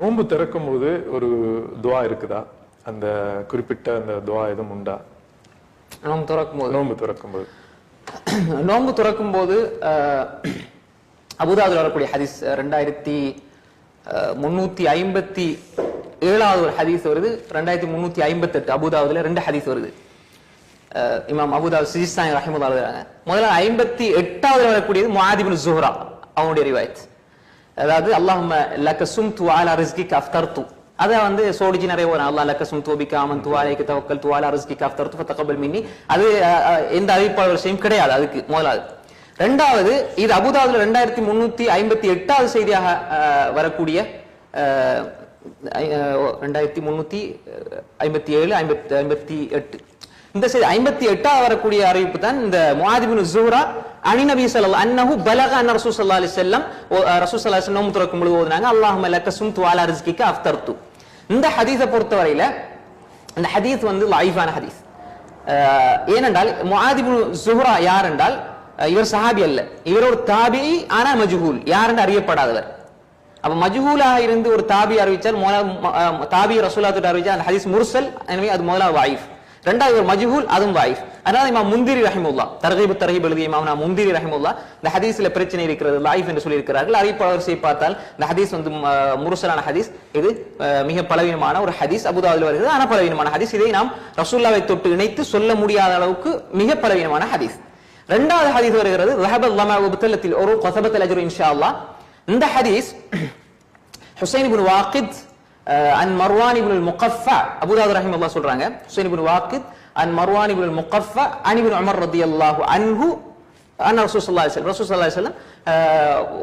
நோன்பு திறக்கும் போது ஒரு துவா இருக்குதா? அந்த குறிப்பிட்ட அந்த துவா எதுவும் உண்டா? நோம்பு திறக்கும் போது நோன்பு திறக்கும் போது நோன்பு திறக்கும் போது அபுதாபில் வரக்கூடிய ஹதீஸ் ரெண்டாயிரத்தி முன்னூத்தி ஐம்பத்தி ஏழாவது ஒரு ஹதீஸ் வருது. ரெண்டாயிரத்தி முன்னூத்தி ஐம்பத்தி எட்டு அபுதாபுல ரெண்டு ஹதீஸ் வருது. இமாம் அபுதாப் சிஜிஸ்தானி ரஹிமுல்லா எழுதுறாங்க. முதல்ல ஐம்பத்தி எட்டாவது வரக்கூடியது முஆதிபின் ஜுஹ்ரா அவனுடைய ரிவாயத். அதாவது அல்லாஹும்ம லக்க சும்து அலா ரிஸ்கிக அஃப்தர்து. அதை வந்து சோடிஜி நிறைய வரும் அல்லாஹ் லக்க சும்து பிக ஆமன்து அலைக தவக்கல்து அலா ரிஸ்கிக அஃப்தர்து மின்னி. அது அஹ், எந்த அறிவிப்பாளர் செய்யும் கிடையாது அதுக்கு முதலாவது. ரெண்டாவது இது அபுதாபுல ரெண்டாயிரத்தி முன்னூத்தி ஐம்பத்தி எட்டாவது செய்தியாக வரக்கூடிய ரெண்டாயிரத்தி முன்னூத்தி ஐம்பத்தி ஏழு ஐம்பத்தி ஐம்பத்தி எட்டு. இந்த செய்தி ஐம்பத்தி எட்டாவது வரக்கூடிய அறிவிப்பு தான் இந்த முஹாதிபின் ஜூரா அணி நபி ஸல்லல்லாஹு அன்னஹு பலக அன்ன ரசூல் சல்லா அலி செல்லம் ரசூல் சல்லா அலைஹி நோம்பு திறக்கும் பொழுது ஓதுனாங்க. அல்லாஹும்ம லக்க சும்து அலா ரிஸ்கிக அஃப்தர்து. இந்த ஹதீஸை பொறுத்தவரையில இந்த ஹதீஸ் வந்து லைஃபான ஹதீஸ். ஏனென்றால் முஆதிபின் ஜுஹ்ரா யார் என்றால் இவர் சஹாபி அல்ல. இவர் ஒரு தாபி ஆனா மஜ்ஹூல். யார் என்று அறியப்படாதவர். அப்ப மஜ்ஹூலாக இருந்து ஒரு தாபி அறிவிச்சால் தாபி ரசூலா தொட்டு அந்த ஹதீஸ் முர்சல் எனவே அது முதலாவது வாயிஃப். ரெண்டாவது ஒரு மஜ்ஹூல் அதுவும் வாயிஃப் அதனால இமாம் முந்திரி ரஹிமுல்லா தர்கீப் தர்கீப் எழுதிய இமாம் நான் முந்திரி ரஹிமுல்லா இந்த ஹதீஸ்ல பிரச்சனை இருக்கிறது லைஃப் என்று சொல்லியிருக்கிறார்கள் அறிவிப்பாளர் பார்த்தால் இந்த ஹதீஸ் வந்து முரசலான ஹதீஸ் இது மிக பலவீனமான ஒரு ஹதீஸ் அபுதாபில் வருகிறது ஆனால் பலவீனமான ஹதீஸ் இதை நாம் ரசூல்லாவை தொட்டு இணைத்து சொல்ல முடியாத அளவுக்கு மிக பலவீனமான ஹதீஸ் ரெண்டாவது ஹதீஸ் வருகிறது ரஹபத் லமா உபத்தலத்தில் ஒரு கொசபத் அஜ்ரு இன்ஷா அல்லா இந்த ஹதீஸ் ஹுசைன் குரு வாக்கித் அன் மர்வான் இப்னு முகஃபா. ரஹிம் அல்லா சொல்றாங்க. ஹுசைன் இப்னு வாக்கித் அன் மர்வான் இப்னு முகஃபா அன் அமர் ரதி அல்லாஹு அன்ஹு அன் ரசூல் ஸல்லல்லாஹு அலைஹி வஸல்லம். ரசூல்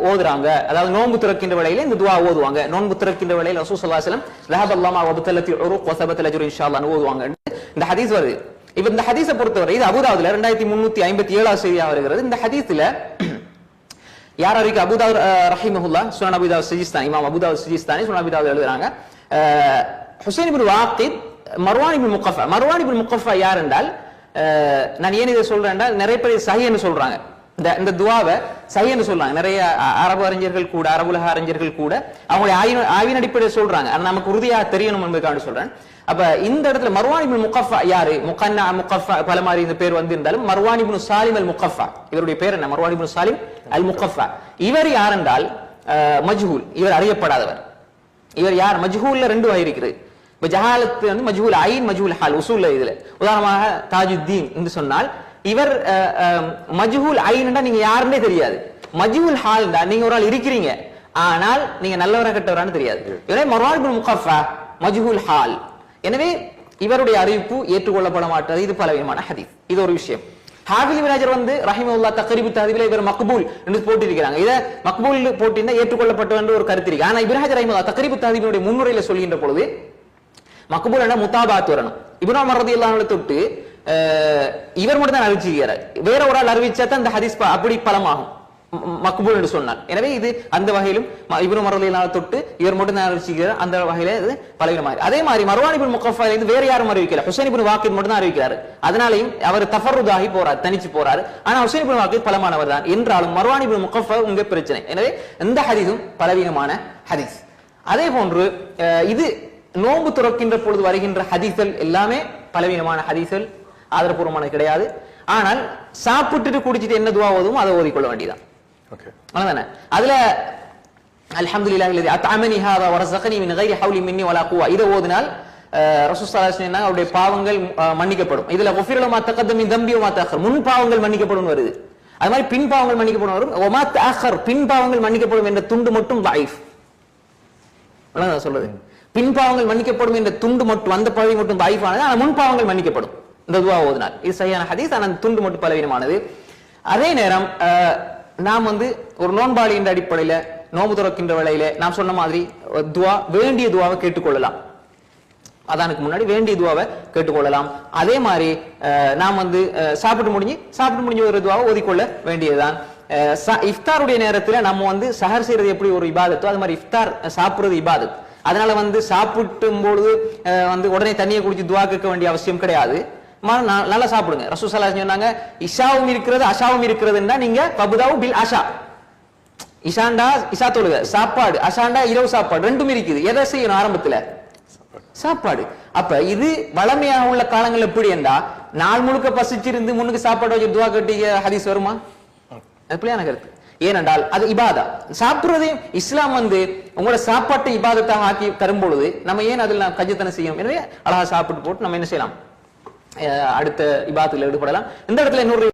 ஓதுறாங்க. அதாவது நோன்பு திறக்கின்ற வேளையில இந்த துவா ஓதுவாங்க. நோன்பு திறக்கின்ற வேளையில ரசூல் ஸல்லல்லாஹு அலைஹி வஸல்லம் ரஹப அல்லாஹ் வபத்தலத்தி உருக் வஸபத்தல் இன்ஷா ஓதுவாங்க. இந்த ஹதீஸ் வருது. இப்ப இந்த ஹதீஸை பொறுத்தவரை இது அபூதாவுதுல ரெண்டாயிரத்தி முன்னூத்தி ஐம்பத்தி ஏழாவது செய்தியா வருகிறது. இந்த ஹதீஸ்ல யார் அறிக்கை அபுதாவுத் ரஹிமஹுல்லா சுனான் அபுதாவ் சிஜிஸ்தானி இமாம் அபுதாவ் சிஜிஸ்தானி சுனான் அபுதாவ் எழுதுறாங்க. Husain ibn Waqid Marwan ibn Muqaffa. Marwan ibn Muqaffa யார் என்றால் நான் ஏன் இதை சொல்றேன் என்றால் நிறைய பேர் சஹின்னு சொல்றாங்க. இந்த இந்த துவாவை சஹின்னு சொல்றாங்க. நிறைய அரபு அறிஞர்கள் கூட அரபுலக அறிஞர்கள் கூட அவங்களுடைய ஆய்வு ஆய்வின் அடிப்படையில் சொல்றாங்க. ஆனால் நமக்கு உறுதியாக தெரியணும் என்பதுக்காக சொல்றேன். அப்ப இந்த இடத்துல மர்வான் இப்னு முகஃபா யாரு? முகன்னா முகஃபா பல மாதிரி இந்த பேர் வந்து இருந்தாலும் மர்வான் சாலிம் அல் முகஃபா இவருடைய பேர் என்ன? மர்வான் இப்னு சாலிம் அல் முகஃபா இவர் யார் என்றால் மஜ்ஹூல். இவர் அறியப்படாதவர். இவர் யார்? மஜ்ஹூல்ல ரெண்டு ஆயிருக்கிறது இப்ப ஜஹாலத்து வந்து மஜ்ஹூல் ஐன் மஜ்ஹூல் ஹால் உசூல்ல இதுல. உதாரணமாக தாஜுத்தீன் என்று சொன்னால் இவர் மஜ்ஹூல் ஐன்டா நீங்க யாருன்னே தெரியாது. மஜ்ஹூல் ஹால் நீங்க ஒரு ஆள் இருக்கிறீங்க. ஆனால் நீங்க நல்லவரா கெட்டவரான்னு தெரியாது. இவரே மொரால் பின் முகஃபா மஜ்ஹூல் ஹால். எனவே இவருடைய அறிவிப்பு ஏற்றுக்கொள்ளப்பட மாட்டது. இது பலவீனமான ஹதீஸ். இது ஒரு விஷயம். ஹாஃபில் விராஜர் வந்து ரஹிமுல்லா தக்ரிபு தஹதீபில் இவர் மக்பூல் என்று போட்டிருக்கிறாங்க. இதை மக்பூல் போட்டிருந்தா ஏற்றுக்கொள்ளப்பட்டு என்று ஒரு கருத்து இருக்கு. ஆனா இப்ராஹிம் ரஹிமுல்லா தக்ரிபு தஹதீபினுடைய முன்னுரையில சொல்கின்ற பொழுது மக்பூல் என்ன? முத்தாபாத் வரணும். இப்னு மரதி இல்லாமல் தொட்டு இவர் மட்டும் தான் அறிவிச்சிருக்கிறார். வேற ஒரு ஆள் அறிவிச்சா தான் இந்த ஹதீஸ் அப்படி பலமாகும். மக்பூல் என்று சொன்னார். எனவே இது அந்த வகையிலும் இவரு இப்னு தொட்டு இவர் மட்டும் தான் அறிவிச்சிருக்கிறார். அந்த வகையில இது பலவீனமாக அதே மாதிரி மர்வான் இப்னு முகஃபா இருந்து வேற யாரும் அறிவிக்கல. ஹுசைன் இப்னு வாக்கித் மட்டும் தான் அறிவிக்கிறாரு. அதனாலையும் அவர் தஃபருதாகி போறார் தனிச்சு போறாரு. ஆனா ஹுசைன் இப்னு வாக்கித் பலமானவர் தான். என்றாலும் மர்வான் இப்னு முகஃபா உங்க பிரச்சனை. எனவே இந்த ஹதீஸும் பலவீனமான ஹதீஸ். அதே போன்று அஹ், இது நோன்பு துறக்கின்ற பொழுது வருகின்ற ஹதீசல் எல்லாமே பலவீனமான ஹதீசல் ஆதரபூர்வமான கிடையாது. ஆனால் சாப்பிட்டுட்டு குடிச்சிட்டு என்ன துவா ஓதுமோ அதை ஓதிக்கொள்ள வேண்டியதான் அதுல அல்ஹம்துலில்லாஹி மின் கைரி ஹவுலி மின்னி வலா குவா. இத ஓதினால் ரசூசலாசன் அவருடைய பாவங்கள் மன்னிக்கப்படும். இதுல ஒஃபிரல மாத்தகத்தம் தம்பியோ மாத்தாக்கர் முன் பாவங்கள் மன்னிக்கப்படும் வருது. அது மாதிரி பின் மன்னிக்கப்படும் வரும். ஒமா தாக்கர் பின் மன்னிக்கப்படும் என்ற துண்டு மட்டும் லைஃப் சொல்றது? பின் மன்னிக்கப்படும் என்ற துண்டு மட்டும் அந்த பகுதி மட்டும் லைஃப் ஆனது ஆனால் மன்னிக்கப்படும். இந்த துவா இது சரியான ஹதீஸ் ஆனால் துண்டு மட்டும் பலவீனமானது. அதே நேரம் நாம் வந்து ஒரு நோன்பாளி என்ற அடிப்படையில நோம்பு துறக்கின்ற வேளையில நாம் சொன்ன மாதிரி துவா வேண்டிய துவாவை கேட்டுக்கொள்ளலாம். அதானுக்கு முன்னாடி வேண்டிய துவாவை கேட்டுக்கொள்ளலாம். அதே மாதிரி நாம் வந்து சாப்பிட்டு முடிஞ்சு சாப்பிட்டு முடிஞ்ச ஒரு துவாவை ஒதுக்கொள்ள வேண்டியதுதான். இஃப்தாருடைய நேரத்துல நம்ம வந்து சஹர் செய்யறது எப்படி ஒரு இபாதத்தோ அது மாதிரி இஃப்தார் சாப்பிட்றது சாப்பிடுறது இபாதத். அதனால வந்து சாப்பிட்டும் பொழுது வந்து உடனே தண்ணியை குடிச்சு துவா கேட்க வேண்டிய அவசியம் கிடையாது. நல்லா சாப்பிடுங்க. ரசூசல்லா சொன்னாங்க இஷாவும் இருக்கிறது அஷாவும் இருக்கிறதுன்னா நீங்க பபுதாவும் பில் அஷா. இஷாண்டா இஷா தொழுக. சாப்பாடு அஷாண்டா இரவு சாப்பாடு ரெண்டும் இருக்குது. எதை செய்யணும் ஆரம்பத்துல? சாப்பாடு. அப்ப இது வளமையாக உள்ள காலங்கள் எப்படி என்றா நாள் முழுக்க பசிச்சிருந்து முன்னுக்கு சாப்பாடு வச்சு துவா கட்டி ஹதீஸ் வருமா? அது பிள்ளையான கருத்து. ஏனென்றால் அது இபாதா. சாப்பிடுறதையும் இஸ்லாம் வந்து உங்களோட சாப்பாட்டை இபாதத்தாக ஆக்கி தரும் பொழுது நம்ம ஏன் அதில் நாம் கஜத்தனை செய்யணும்? எனவே அழகா சாப்பிட்டு போட்டு நம்ம என்ன செய்யலாம்? அடுத்த இபாதத்தில் ஈடுபடலாம் இந்த இடத்துல இன்னொரு